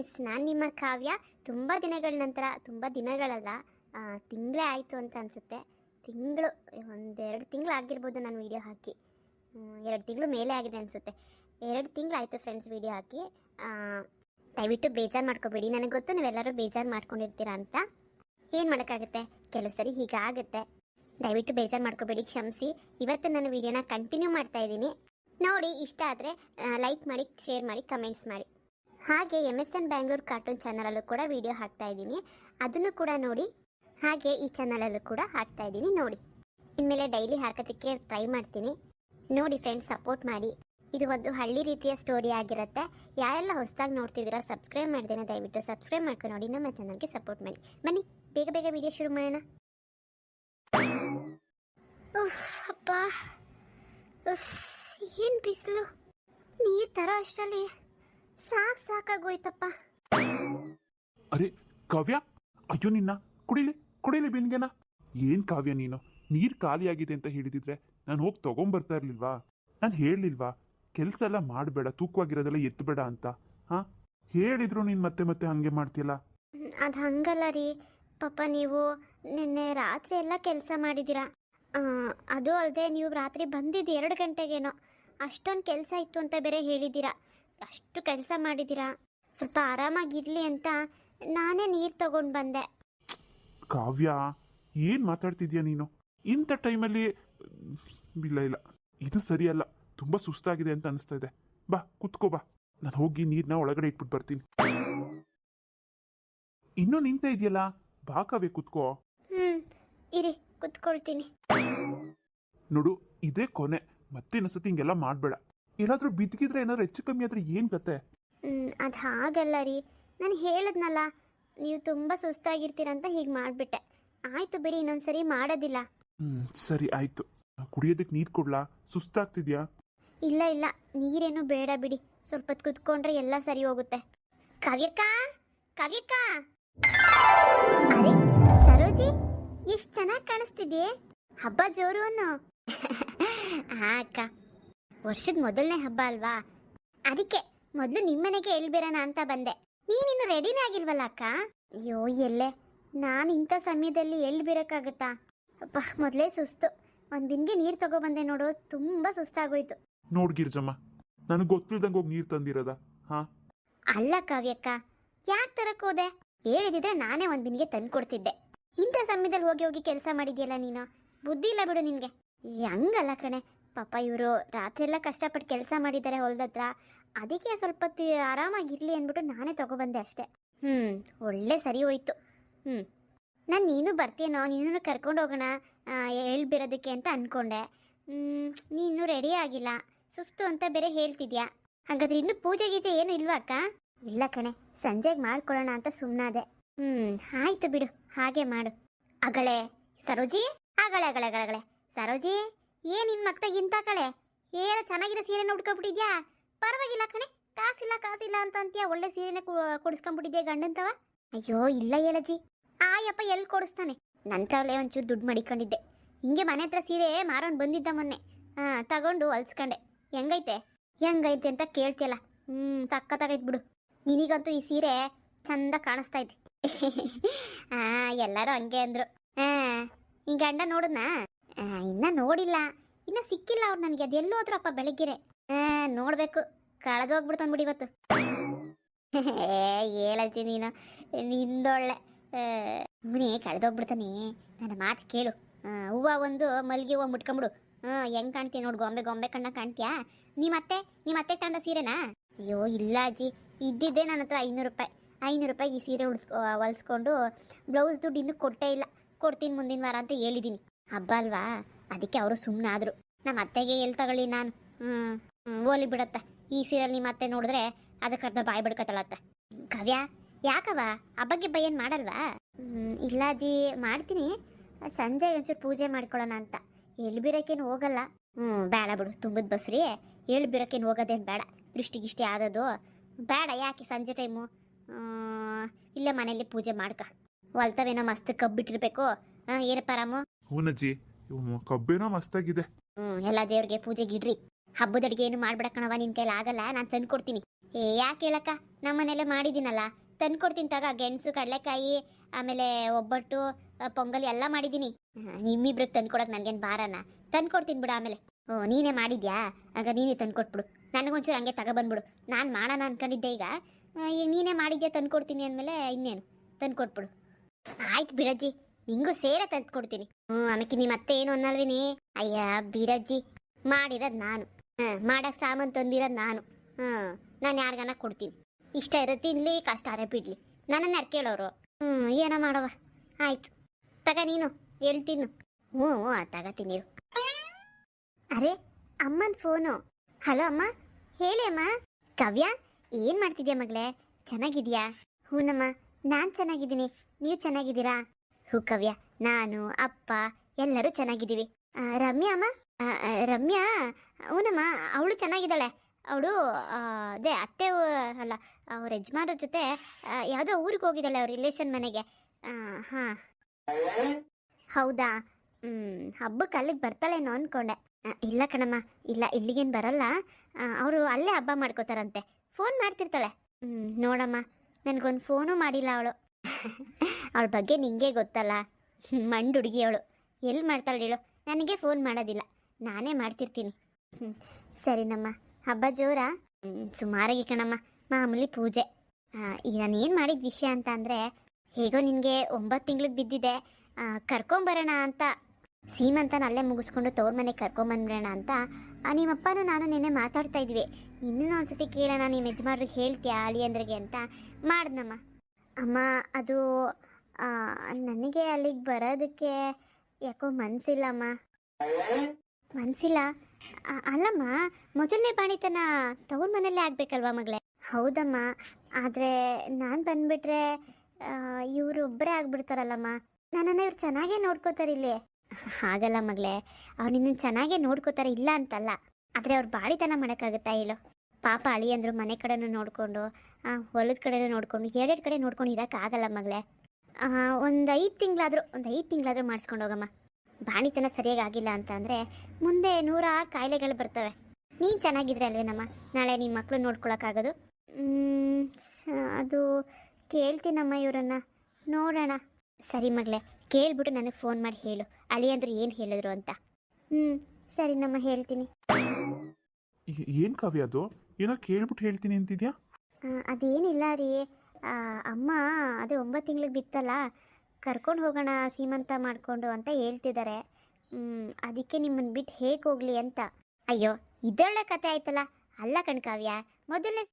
Friends, ನಾನು ನಿಮ್ಮ ಕಾವ್ಯ. ತುಂಬ ದಿನಗಳ ನಂತರ, ತುಂಬ ದಿನಗಳಲ್ಲ ತಿಂಗಳೇ ಆಯಿತು ಅಂತ ಅನಿಸುತ್ತೆ. ತಿಂಗಳು, ಒಂದೆರಡು ತಿಂಗಳು ಆಗಿರ್ಬೋದು ನಾನು ವೀಡಿಯೋ ಹಾಕಿ. ಎರಡು ತಿಂಗಳು ಮೇಲೆ ಆಗಿದೆ ಅನಿಸುತ್ತೆ. ಎರಡು ತಿಂಗಳು ಆಯಿತು ಫ್ರೆಂಡ್ಸ್ ವೀಡಿಯೋ ಹಾಕಿ. ದಯವಿಟ್ಟು ಬೇಜಾರು ಮಾಡ್ಕೋಬೇಡಿ. ನನಗೆ ಗೊತ್ತು ನೀವೆಲ್ಲರೂ ಬೇಜಾರು ಮಾಡ್ಕೊಂಡಿರ್ತೀರಾ ಅಂತ. ಏನು ಮಾಡೋಕ್ಕಾಗುತ್ತೆ? ಕೆಲವು ಸರಿ ಹೀಗಾಗುತ್ತೆ ದಯವಿಟ್ಟು ಬೇಜಾರು ಮಾಡ್ಕೋಬೇಡಿ, ಕ್ಷಮಿಸಿ. ಇವತ್ತು ನಾನು ವೀಡಿಯೋನ ಕಂಟಿನ್ಯೂ ಮಾಡ್ತಾ ಇದ್ದೀನಿ. ನೋಡಿ, ಇಷ್ಟ ಆದರೆ ಲೈಕ್ ಮಾಡಿ ಶೇರ್ ಮಾಡಿ ಕಮೆಂಟ್ಸ್ ಮಾಡಿ. ಹಾಗೆ M S N Bangalore cartoon ಚಾನಲಲ್ಲೂ ಕೂಡ ವಿಡಿಯೋ ಹಾಕ್ತಾ ಇದ್ದೀನಿ. ಅದನ್ನು ಕೂಡ ನೋಡಿ ಹಾಗೆ ಈ ಚಾನಲಲ್ಲೂ ಕೂಡ ಹಾಕ್ತಾ ಇದ್ದೀನಿ ನೋಡಿ. ಇನ್ಮೇಲೆ ಡೈಲಿ ಹಾಕೋದಕ್ಕೆ ಟ್ರೈ ಮಾಡ್ತೀನಿ. ನೋಡಿ ಫ್ರೆಂಡ್ಸ್ ಸಪೋರ್ಟ್ ಮಾಡಿ. ಇದು ಒಂದು ಹಳ್ಳಿ ರೀತಿಯ ಸ್ಟೋರಿ ಆಗಿರುತ್ತೆ. ಯಾರೆಲ್ಲ ಹೊಸದಾಗಿ ನೋಡ್ತಿದ್ದೀರಾ ಸಬ್ಸ್ಕ್ರೈಬ್ ಮಾಡ್ದೇನೆ ದಯವಿಟ್ಟು ಸಬ್ಸ್ಕ್ರೈಬ್ ಮಾಡ್ಕೊಂಡು ನೋಡಿ. ನಮ್ಮ ಚಾನಲ್ಗೆ ಸಪೋರ್ಟ್ ಮಾಡಿ. ಬನ್ನಿ ಬೇಗ ಬೇಗ ವಿಡಿಯೋ ಶುರು ಮಾಡೋಣ. ಉಫ್, ಅಪ್ಪ ಏನ್ ಬಿಸಿಲು. ನೀರು ತರೋ ಅಷ್ಟರಲ್ಲಿ ಸಾಕ್ ಸಾಕಾಗೋಯ್ತಪ್ಪ. ಅರೆ ಕಾವ್ಯ ಅಯ್ಯೋ ನಿನ್ನ ಕುಡಿಲಿ ಕುಡಿಲಿ ಬಿನ್ಗೆನ ಏನ್ ಕಾವ್ಯ ನೀನು? ನೀರ್ ಖಾಲಿಯಾಗಿದೆ ಅಂತ ಹೇಳಿದಿದ್ರೆ ನಾನು ಹೋಗಿ ತಗೊಂಬರ್ತಾ ಇರ್ಲಿಲ್ವಾ? ನಾನು ಹೇಳಲಿಲ್ವಾ? ಕೆಲಸ ಎಲ್ಲ ಮಾಡಬೇಡ ತೂಕವಾಗಿರೋದೆಲ್ಲ ಎತ್ತಬೇಡ ಅಂತ. ಹಾ? ಹೇಳಿದ್ರು ನೀನು ಮತ್ತೆ ಮತ್ತೆ ಹಂಗೆ ಮಾಡ್ತಿಲ್ಲ ಅದು ಹಂಗಲ್ಲ ರೀ. ಪಾಪ ನೀವು ನಿನ್ನೆ ರಾತ್ರಿ ಎಲ್ಲ ಕೆಲಸ ಮಾಡಿದ್ದೀರಾ. ಆ, ಅದು ಅಲ್ಲದೆ ನೀವು ರಾತ್ರಿ ಬಂದಿದ್ದು ಎರಡು ಗಂಟೆಗೇನೋ. ಅಷ್ಟೊಂದು ಕೆಲಸ ಇತ್ತು ಅಂತ ಬೇರೆ ಹೇಳಿದ್ದೀರಾ. ಅಷ್ಟು ಕೆಲಸ ಮಾಡಿದ್ದೀರಾ? ಸ್ವಲ್ಪ ಆರಾಮಾಗಿರಲಿ ಅಂತ ನಾನೇ ನೀರು ತಗೊಂಡು ಬಂದೆ. ಕಾವ್ಯ ಏನ್ ಮಾತಾಡ್ತಿದ್ಯಾ ನೀನು? ಇಂಥ ಟೈಮಲ್ಲಿ ಇಲ್ಲ ಇಲ್ಲ. ಇದು ಸರಿಯಲ್ಲ. ತುಂಬಾ ಸುಸ್ತಾಗಿದೆ ಅಂತ ಅನಿಸ್ತಾ ಇದೆ ಬಾ ಕುತ್ಕೋ ಬಾ. ನಾನು ಹೋಗಿ ನೀರ್ನ ಒಳಗಡೆ ಇಟ್ಬಿಟ್ಟು ಬರ್ತೀನಿ. ಇನ್ನೂ ನಿಂತ ಇದೆಯಲ್ಲ? ಬಾ ಕಾವ್ಯ ಕುತ್ಕೋ. ಹ್ಮ್ ಇರಿ ಕುತ್ಕೊಳ್ತೀನಿ. ನೋಡು ಇದೇ ಕೊನೆ. ಮತ್ತೆ ಇನ್ನೊಂದ್ಸತಿ ಹಿಂಗೆಲ್ಲ ಮಾಡಬೇಡ. ಎಲ್ಲಾದ್ರೂ ಬಿದ್ದಿದ್ರೆ ಏನಾದ್ರು ಹೆಚ್ಚು ಕಮ್ಮಿ ಆದ್ರೆ ಏನ್ ಕತೆ ಅದು ಹಾಗಲ್ಲ ರೀ. ನಾನು ಹೇಳಿದ್ನಲ್ಲ ನೀವು ತುಂಬ ಸುಸ್ತಾಗಿರ್ತೀರಂತ ಹೀಗೆ ಮಾಡ್ಬಿಟ್ಟೆ. ಆಯಿತು ಬಿಡಿ ಇನ್ನೊಂದ್ಸರಿ ಮಾಡೋದಿಲ್ಲ. ಹ್ಮ್ ಸರಿ ಆಯ್ತು. ಕುಡಿಯೋದಕ್ಕೆ ನೀರ್ ಕೊಡ್ಲಾ? ಸುಸ್ತಾಗ್ತಿದ್ಯಾ? ಇಲ್ಲ ಇಲ್ಲ. ನೀರೇನು ಬೇಡ ಬಿಡಿ. ಸ್ವಲ್ಪ ಹೊತ್ತು ಕುತ್ಕೊಂಡ್ರೆ ಎಲ್ಲ ಸರಿ ಹೋಗುತ್ತೆ. ಕವ್ಯಕ್ಕ ಕವ್ಯಕ್ಕ ಅರೆ ಸರೋಜಿ ಎಷ್ಟು ಚೆನ್ನಾಗಿ ಕಾಣಿಸ್ತಿದ್ಯೆ? ಹಬ್ಬ ಜೋರು ಅನ್ನೋ. ಹಾ ಅಕ್ಕ. ವರ್ಷದ ಮೊದಲನೇ ಹಬ್ಬ ಅಲ್ವಾ? ಅದಕ್ಕೆ ಮೊದಲು ನಿಮ್ಮನೆಗೆ ಹೇಳ್ಬಿರೋಣ ಅಂತ ಬಂದೆ. ನೀನಿನ್ನು ರೆಡಿನೇ ಆಗಿಲ್ವಲ್ಲ ಅಕ್ಕ? ಅಯ್ಯೋ ಎಲ್ಲೆ? ನಾನು ಇಂಥ ಸಮಯದಲ್ಲಿ ಎಲ್ಲಿ ಬೀರಕ್ಕಾಗತ್ತಾ ಅಪ್ಪ ಮೊದಲೇ ಸುಸ್ತು. ಒಂದು ಬಿನ್ಗೆ ನೀರು ತಗೊಬಂದೆ ನೋಡು ತುಂಬ ಸುಸ್ತಾಗೋಯ್ತು. ನೋಡ್ ಗಿರ್ಜಮ್ಮ ನನಗೆ ಗೊತ್ತಿಲ್ದಂಗೆ ಹೋಗಿ ನೀರು ತಂದಿರದ ಹಾ? ಅಲ್ಲ ಕಾವ್ಯಕ್ಕ ಯಾಕೆ ತರಕ್ ಹೋದೆ? ಹೇಳಿದಿದ್ರೆ ನಾನೇ ಒಂದು ಬಿನ್ಗೆ ತಂದು ಕೊಡ್ತಿದ್ದೆ ಇಂಥ ಸಮಯದಲ್ಲಿ ಹೋಗಿ ಹೋಗಿ ಕೆಲಸ ಮಾಡಿದ್ಯಲ್ಲ ನೀನು? ಬುದ್ಧಿ ಇಲ್ಲ ಬಿಡು ನಿನಗೆ. ಹಂಗಲ್ಲ ಕಣೆ ಪಾಪ ಇವರು ರಾತ್ರಿ ಎಲ್ಲ ಕಷ್ಟಪಟ್ಟು ಕೆಲಸ ಮಾಡಿದ್ದಾರೆ ಹೊಲ್ದತ್ರ ಅದಕ್ಕೆ ಸ್ವಲ್ಪ ಆರಾಮಾಗಿರ್ಲಿ ಅಂದ್ಬಿಟ್ಟು ನಾನೇ ತಗೊಬಂದೆ ಅಷ್ಟೆ. ಹ್ಞೂ ಒಳ್ಳೆ ಸರಿ ಹೋಯ್ತು. ಹ್ಞೂ ನಾನು ನೀನು ಬರ್ತೀನೋ, ನೀನು ಕರ್ಕೊಂಡು ಹೋಗೋಣ ಹೇಳ್ಬಿರೋದಕ್ಕೆ ಅಂತ ಅಂದ್ಕೊಂಡೆ ನೀನು ರೆಡಿ ಆಗಿಲ್ಲ. ಸುಸ್ತು ಅಂತ ಬೇರೆ ಹೇಳ್ತಿದ್ಯಾ? ಹಾಗಾದ್ರೆ ಇನ್ನು ಪೂಜೆ ಗೀಜೆ ಏನು ಇಲ್ವಾ ಅಕ್ಕ? ಇಲ್ಲ ಕಣೆ, ಸಂಜೆಗೆ ಮಾಡ್ಕೊಳ್ಳೋಣ ಅಂತ ಸುಮ್ಮನಾದೆ ಹ್ಞೂ ಆಯ್ತು ಬಿಡು, ಹಾಗೆ ಮಾಡು. ಅಗಳೇ, ಸರೋಜಿ? ಅಗಳೆ ಅಗಳೆ ಅಗಳೆ. ಸರೋಜಿ? ಏನ್ ನಿನ್ ಮಕ್ತಾಗ ಇಂತ ಕಳೆ ಏನೋ ಚೆನ್ನಾಗಿರೋ ಸೀರೆನ ಉಟ್ಕೊಬಿಟ್ಟಿದ್ಯಾ? ಪರವಾಗಿಲ್ಲ ಕಣೆ. ಕಾಸಿಲ್ಲ ಕಾಸಿಲ್ಲ ಅಂತ ಅಂತೀಯ ಒಳ್ಳೆ ಸೀರೆನ ಕೊಡಿಸ್ಕೊಂಡ್ಬಿಟ್ಟಿದ್ಯಾ ಗಂಡಂತವ? ಅಯ್ಯೋ, ಇಲ್ಲ ಹೇಳಜ್ಜಿ. ಆಯಪ್ಪ ಎಲ್ಲಿ ಕೊಡಿಸ್ತಾನೆ? ನನ್ನ ಕಾವಲೇ ಒಂಚೂರು ದುಡ್ಡು ಮಡಿಕೊಂಡಿದ್ದೆ. ಹಿಂಗೆ ಮನೆ ಹತ್ರ ಸೀರೆ ಮಾರೋನ್ ಬಂದಿದ್ದ ಮೊನ್ನೆ. ಹಾ, ತಗೊಂಡು ಹೊಲ್ಸ್ಕೊಂಡೆ. ಹೆಂಗೈತೆ? ಹೆಂಗೈತೆ ಅಂತ ಕೇಳ್ತಿಯಲ್ಲ. ಹ್ಞೂ ಸಖತ್ತಾಗೈತೆ ಬಿಡು. ನಿನಗಂತೂ ಈ ಸೀರೆ ಚಂದ ಕಾಣಿಸ್ತಾ ಐತಿ ಆ ಎಲ್ಲರೂ ಹಂಗೆ ಅಂದ್ರು. ಹಾ, ಈ ಗಂಡ ನೋಡಿದ್ನಾ? ಇನ್ನ ನೋಡಿಲ್ಲ. ಇನ್ನ ಸಿಕ್ಕಿಲ್ಲ ಅವ್ರು ನನಗೆ. ಅದೆಲ್ಲೋ ಹೋದ್ರಪ್ಪ ಬೆಳಗ್ಗೆರೆ. ನೋಡ್ಬೇಕು. ಕಳೆದೋಗ್ಬಿಡ್ತಾನೆ ಬಿಡಿ ಇವತ್ತು. ಹೇಳಜ್ಜಿ ನೀನು. ನಿಂದೊಳ್ಳೆ. ಮುನಿ ಕಳೆದೋಗ್ಬಿಡ್ತಾನೆ ನನ್ನ ಮಾತು ಕೇಳು. ಹೂವ ಒಂದು ಮಲ್ಗೆ ಹೂವ ಮುಟ್ಕೊಂಬಿಡು. ಹ್ಞೂ ಹೆಂಗ್ ಕಾಣ್ತೀಯ ನೋಡು, ಗೊಂಬೆ ಗೊಂಬೆ ಕಣ್ಣ ಕಾಣ್ತೀಯಾ? ನಿಮ್ಮ ಮತ್ತೆ ತಂಡ ಸೀರೆನಾ? ಅಯ್ಯೋ, ಇಲ್ಲ ಅಜ್ಜಿ. ಇದ್ದಿದ್ದೆ ನನ್ನ ಹತ್ರ ಐನೂರು ರೂಪಾಯಿ. ಐನೂರು ರೂಪಾಯಿ ಈ ಸೀರೆ ಉಡ್ಸ್ಕೊ ಹೊಲ್ಸ್ಕೊಂಡು ಬ್ಲೌಸ್ ದುಡ್ಡು ಇನ್ನೂ ಕೊಟ್ಟೇ ಇಲ್ಲ. ಕೊಡ್ತೀನಿ ಮುಂದಿನ ವಾರ ಅಂತ ಹೇಳಿದ್ದೀನಿ ಹಬ್ಬ ಅಲ್ವಾ? ಅದಕ್ಕೆ ಅವರು ಸುಮ್ಮನಾದ್ರು ನಮ್ಮ ಅತ್ತೆಗೆ ಎಲ್ಲಿ ತಗೊಳ್ಳಿ ನಾನು? ಹ್ಞೂ ಓಲಿ ಬಿಡತ್ತ. ಈ ಸೀರಿಯಲ್ ನಿಮ್ಮ ಅತ್ತೆ ನೋಡಿದ್ರೆ ಅದಕ್ಕೆ ಅರ್ಧ ಬಾಯಿ ಬಿಡ್ಕೊತಾಳತ್ತ. ಕವ್ಯ ಯಾಕವ ಹಬ್ಬಕ್ಕೆ ಗಿಬ್ಬ ಏನು ಮಾಡಲ್ವಾ? ಇಲ್ಲ ಜಿ ಮಾಡ್ತೀನಿ. ಸಂಜೆ ಒಂಚೂರು ಪೂಜೆ ಮಾಡ್ಕೊಳ್ಳೋಣ ಅಂತ. ಎಲ್ಲಿ ಬೀರಕ್ಕೇನು ಹೋಗಲ್ಲ. ಹ್ಞೂ ಬೇಡ ಬಿಡು, ತುಂಬದ ಬಸ್ರಿ. ಎಳ್ಳು ಬೀರಕ್ಕೇನು ಹೋಗೋದೇನು ಬೇಡ. ಇಷ್ಟಿಗಿಷ್ಟೇ ಗಿಷ್ಟಿ ಆದದು ಬೇಡ, ಯಾಕೆ ಸಂಜೆ ಟೈಮು ಇಲ್ಲ ಮನೆಯಲ್ಲಿ ಪೂಜೆ ಮಾಡ್ಕ. ಹೊಲ್ತವೇನೋ ಮಸ್ತ್ ಕಬ್ಬಿಟ್ಟಿರ್ಬೇಕು ಹಾಂ, ಏನಪ್ಪ ರಾಮು? ಹೂನಜ್ಜಿ ಕಬ್ಬೇನೋ ಮಸ್ತಾಗಿದೆ. ಹ್ಞೂ ಎಲ್ಲ ದೇವ್ರಿಗೆ ಪೂಜೆಗೆ ಇಡ್ರಿ ಹಬ್ಬದ ಅಡುಗೆ ಏನು ಮಾಡ್ಬಿಡಕ್ಕಣವ ನಿನ್ ಕೈಲಿ ಆಗಲ್ಲ, ನಾನು ತಂದ್ಕೊಡ್ತೀನಿ. ಏ, ಯಾಕೆ ಹೇಳಕ್ಕ? ನಮ್ಮನೇಲೆ ಮಾಡಿದ್ದೀನಲ್ಲ ತಂದ್ಕೊಡ್ತೀನಿ ತಗ, ಗೆಣಸು, ಕಡಲೆಕಾಯಿ, ಆಮೇಲೆ ಒಬ್ಬಟ್ಟು ಪೊಂಗಲ್ ಎಲ್ಲ ಮಾಡಿದ್ದೀನಿ ನಿಮ್ಮಿಬ್ರಿಗೆ ತಂದ್ಕೊಡಕ್ ನನಗೇನು ಬಾರನ ತಂದ್ಕೊಡ್ತೀನಿ ಬಿಡು ಆಮೇಲೆ. ಓ, ನೀನೇ ಮಾಡಿದ್ಯಾ? ಆಗ ನೀನೇ ತಂದ್ಕೊಟ್ಬಿಡು. ನನಗೊಂಚೂರು ಹಂಗೆ ತಗೊಬಂದ್ಬಿಡು ನಾನು ಮಾಡೋಣ ಅನ್ಕೊಂಡಿದ್ದೆ ಈಗ. ಈಗ ನೀನೇ ಮಾಡಿದ್ಯಾ ತಂದ್ಕೊಡ್ತೀನಿ ಅಂದಮೇಲೆ ಇನ್ನೇನು? ತಂದ್ಕೊಟ್ಬಿಡು. ಆಯ್ತು ಬಿಡಜ್ಜಿ. ನಿಂಗೂ ಸೇರೆ ತಂದ್ಕೊಡ್ತೀನಿ. ಹ್ಞೂ ಆಮೇಲೆ ನಿಮ್ಮ ಅತ್ತೆ ಏನು ಅನ್ನಲ್ವಿನಿ? ಅಯ್ಯ, ಬೀರಜ್ಜಿ, ಮಾಡಿರೋದು ನಾನು. ಹಾಂ ಮಾಡಕ್ಕೆ ಸಾಮಾನು ತಂದಿರೋದು ನಾನು. ಹಾಂ, ನಾನು ಯಾರಿಗಾನ ಕೊಡ್ತೀನಿ. ಇಷ್ಟ ಇರೋ ತಿನ್ಲಿ, ಕಷ್ಟ ಅರೆ ಬಿಡ್ಲಿ. ನನ್ನನ್ನು ಯಾರು ಕೇಳೋರು? ಹ್ಞೂ ಏನೋ ಮಾಡವ ಆಯ್ತು. ತಗ ನೀನು ಹೇಳ್ತೀನಿ ಹ್ಞೂ ಹ್ಞೂ ತಗತೀನಿ ಅರೆ, ಅಮ್ಮನ ಫೋನು. ಹಲೋ, ಅಮ್ಮ. ಹೇಳಿ, ಅಮ್ಮ. ಕವ್ಯ, ಏನು ಮಾಡ್ತಿದ್ಯಾ ಮಗಳೇ? ಚೆನ್ನಾಗಿದ್ಯಾ? ಹ್ಞೂನಮ್ಮ, ನಾನು ಚೆನ್ನಾಗಿದ್ದೀನಿ. ನೀವು ಚೆನ್ನಾಗಿದ್ದೀರಾ? ಹೂ ಕವ್ಯ, ನಾನು, ಅಪ್ಪ, ಎಲ್ಲರೂ ಚೆನ್ನಾಗಿದ್ದೀವಿ. ರಮ್ಯಾ ಅಮ್ಮ? ರಮ್ಯಾ? ಅವನಮ್ಮ ಅವಳು ಚೆನ್ನಾಗಿದ್ದಾಳೆ. ಅವಳು ಅದೇ ಅತ್ತೆ ಅಲ್ಲ, ಅವ್ರ ಯಜಮಾನ್ರ ಜೊತೆ ಯಾವುದೋ ಊರಿಗೆ ಹೋಗಿದ್ದಾಳೆ ಅವ್ರ ರಿಲೇಷನ್ ಮನೆಗೆ. ಹಾಂ. ಹೌದಾ? ಹ್ಮ್, ಹಬ್ಬಕ್ಕೆ ಅಲ್ಲಿಗೆ ಬರ್ತಾಳೇನೋ ಅನ್ಕೊಂಡೆ. ಇಲ್ಲ ಕಣಮ್ಮ, ಇಲ್ಲ, ಇಲ್ಲಿಗೇನು ಬರಲ್ಲ. ಅವರು ಅಲ್ಲೇ ಹಬ್ಬ ಮಾಡ್ಕೋತಾರಂತೆ. ಫೋನ್ ಮಾಡ್ತಿರ್ತಾಳೆ. ಹ್ಞೂ ನೋಡಮ್ಮ, ನನಗೊಂದು ಫೋನು ಮಾಡಿಲ್ಲ ಅವಳು. ಅವಳ ಬಗ್ಗೆ ನಿಂಗೆ ಗೊತ್ತಲ್ಲ. ಮಂಡು ಹುಡುಗಿ ಅವಳು ಎಲ್ಲಿ ಮಾಡ್ತಾಳೆ ಹೇಳು. ನನಗೆ ಫೋನ್ ಮಾಡೋದಿಲ್ಲ. ನಾನೇ ಮಾಡ್ತಿರ್ತೀನಿ. ಹ್ಞೂ ಸರಿನಮ್ಮ ಹಬ್ಬ ಜೋರಾ? ಸುಮಾರಾಗಿ ಕಣಮ್ಮ. ಮಾಮೂಲಿ ಪೂಜೆ. ಈಗ ನಾನು ಏನು ಮಾಡಿದ ವಿಷಯ ಅಂತ ಅಂದರೆ, ಹೇಗೋ ನಿನಗೆ ಒಂಬತ್ತು ತಿಂಗ್ಳಿಗೆ ಬಿದ್ದಿದೆ. ಕರ್ಕೊಂಬರೋಣ ಅಂತ. ಸೀಮಂತನ ಅಲ್ಲೇ ಮುಗಿಸ್ಕೊಂಡು ತವ್ರ ಮನೆಗೆ ಕರ್ಕೊಂಬಂದ್ಬಿಡೋಣ ಅಂತ ನಿಮ್ಮಪ್ಪನ ನಾನು ನಿನ್ನೆ ಮಾತಾಡ್ತಾ ಇದ್ವಿ. ಇನ್ನೂ ಒಂದ್ಸತಿ ಕೇಳೋಣ ನಿಮ್ಮ ಯಜಮಾನ್ರಿಗೆ ಹೇಳ್ತೀಯಾ, ಅಳಿಯಂದ್ರಿಗೆ ಅಂತ. ಮಾಡ್ದಮ್ಮ ಅಮ್ಮ, ಅದು ನನಗೆ ಅಲ್ಲಿಗೆ ಬರೋದಕ್ಕೆ ಯಾಕೋ ಮನಸ್ಸಿಲ್ಲಮ್ಮ ಮನಸ್ಸಿಲ್ಲ ಅಲ್ಲಮ್ಮ, ಮೊದಲನೇ ಬಾಣಿತನ ತವ್ರ ಮನೆಯಲ್ಲೇ ಆಗ್ಬೇಕಲ್ವಾ ಮಗಳೇ? ಹೌದಮ್ಮ, ಆದರೆ ನಾನು ಬಂದ್ಬಿಟ್ರೆ ಇವರು ಒಬ್ಬರೇ ಆಗ್ಬಿಡ್ತಾರಲ್ಲಮ್ಮ. ನನ್ನನ್ನು ಇವ್ರು ಚೆನ್ನಾಗೇ ನೋಡ್ಕೋತಾರೆ ಇಲ್ಲಿ. ಹಾಗಲ್ಲ ಮಗಳೇ, ಅವ್ರು ನಿನ್ನ ಚೆನ್ನಾಗೇ ನೋಡ್ಕೋತಾರೆ ಇಲ್ಲ ಅಂತಲ್ಲ. ಆದರೆ ಅವ್ರು ಬಾಳಿತನ ಮಾಡೋಕ್ಕಾಗುತ್ತಾ ಹೇಳು? ಪಾಪ ಅಳಿ ಅಂದ್ರು ಮನೆ ಕಡೆನೂ ನೋಡಿಕೊಂಡು ಹೊಲದ ಕಡೆನೂ ನೋಡ್ಕೊಂಡು, ಎರಡೆರಡು ಕಡೆ ನೋಡ್ಕೊಂಡು ಇರೋಕ್ಕಾಗಲ್ಲ ಮಗಳೇ. ಒಂದು ಐದು ತಿಂಗಳಾದರೂ ಒಂದು ಐದು ತಿಂಗಳಾದರೂ ಮಾಡಿಸ್ಕೊಂಡು ಹೋಗಮ್ಮ. ಬಾಣಿತನ ಸರಿಯಾಗಿ ಆಗಿಲ್ಲ ಅಂತ ಅಂದರೆ ಮುಂದೆ ನೂರಾರು ಕಾಯಿಲೆಗಳು ಬರ್ತವೆ. ನೀನು ಚೆನ್ನಾಗಿದ್ರೆ ಅಲ್ವೇನಮ್ಮ ನಾಳೆ ನಿಮ್ಮ ಮಕ್ಕಳು ನೋಡ್ಕೊಳಕ್ಕಾಗೋದು? ಅದು ಕೇಳ್ತೀನಮ್ಮ ಇವರನ್ನು. ನೋಡೋಣ. ಸರಿ ಮಗಳೇ ಕೇಳ್ಬಿಟ್ಟು ನನಗೆ ಫೋನ್ ಮಾಡಿ ಹೇಳು. ಅಳಿಯಂದ್ರು ಏನು ಹೇಳಿದ್ರು ಅಂತ. ಹ್ಞೂ ಸರಿ ನಮ್ಮ ಹೇಳ್ತೀನಿ ಏನು ಕಾವ್ಯ ಅದು? ಏನೋ ಕೇಳ್ಬಿಟ್ಟು ಹೇಳ್ತೀನಿ ಅಂತಿದ್ಯಾ? ಅದೇನಿಲ್ಲ ರೀ. ಅಮ್ಮ, ಅದೇ ಒಂಬತ್ತು ತಿಂಗ್ಳಿಗೆ ಬಿತ್ತಲ್ಲ? ಕರ್ಕೊಂಡು ಹೋಗೋಣ, ಸೀಮಂತ ಮಾಡಿಕೊಂಡು ಅಂತ ಹೇಳ್ತಿದ್ದಾರೆ ಅದಕ್ಕೆ ನಿಮ್ಮನ್ನು ಬಿಟ್ಟು ಹೇಗೆ ಹೋಗಲಿ ಅಂತ. ಅಯ್ಯೋ ಇದೊಳ್ಳೆ ಕತೆ ಆಯ್ತಲ್ಲ? ಅಲ್ಲ ಕಣ್ಕಾವ್ಯ ಮೊದಲನೇ